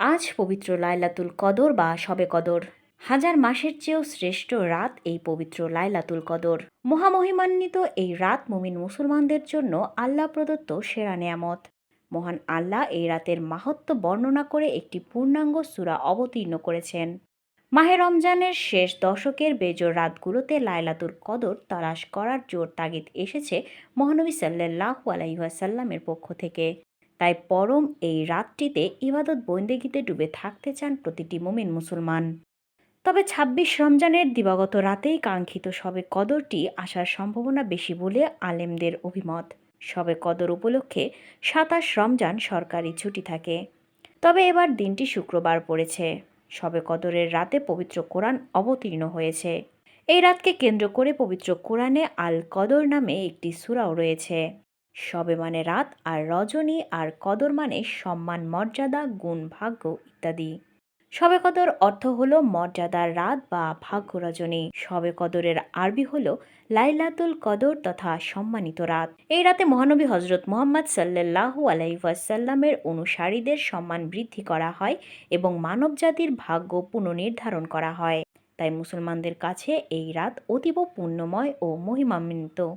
আজ পবিত্র লাইলাতুল কদর বা শবে কদর। হাজার মাসের চেয়েও শ্রেষ্ঠ রাত এই পবিত্র লাইলাতুল কদর। মহামহিমান্বিত এই রাত মুমিন মুসলমানদের জন্য আল্লাহ প্রদত্ত সেরা নেয়ামত। মহান আল্লাহ এই রাতের মাহাত্ম বর্ণনা করে একটি পূর্ণাঙ্গ সূরা অবতীর্ণ করেছেন। মাহে রমজানের শেষ দশকের বেজোর রাতগুলোতে লাইলাতুল কদর তালাশ করার জোর তাগিদ এসেছে মহানবী সাল্লাল্লাহু আলাইসাল্লামের পক্ষ থেকে। তাই পরম এই রাতটিতে ইবাদত বন্দেগীতে ডুবে থাকতে চান প্রতিটি মুমিন মুসলমান। তবে ছাব্বিশ রমজানের দিবাগত রাতেই কাঙ্ক্ষিত শবে কদরটি আসার সম্ভাবনা বেশি বলে আলেমদের অভিমত। শবে কদর উপলক্ষে সাতাশ রমজান সরকারি ছুটি থাকে। তবে এবার দিনটি শুক্রবার পড়েছে। শবে কদরের রাতে পবিত্র কোরআন অবতীর্ণ হয়েছে। এই রাতকে কেন্দ্র করে পবিত্র কোরআনে আল কদর নামে একটি সূরাও রয়েছে। শবে মানে রাত, আর রজনী আর কদর মানে সম্মান, মর্যাদা, গুণ, ভাগ্য ইত্যাদি। শবে কদর অর্থ হলো মর্যাদার রাত বা ভাগ্য রজনী। শবে কদরের আরবি হলো লাইলাতুল কদর তথা সম্মানিত রাত। এই রাতে মহানবী হজরত মোহাম্মদ সাল্লাল্লাহু আলাইসাল্লামের অনুসারীদের সম্মান বৃদ্ধি করা হয় এবং মানবজাতির ভাগ্য পুনর্নির্ধারণ করা হয়। তাই মুসলমানদের কাছে এই রাত অতীব পুণ্যময় ও মহিমান্বিত।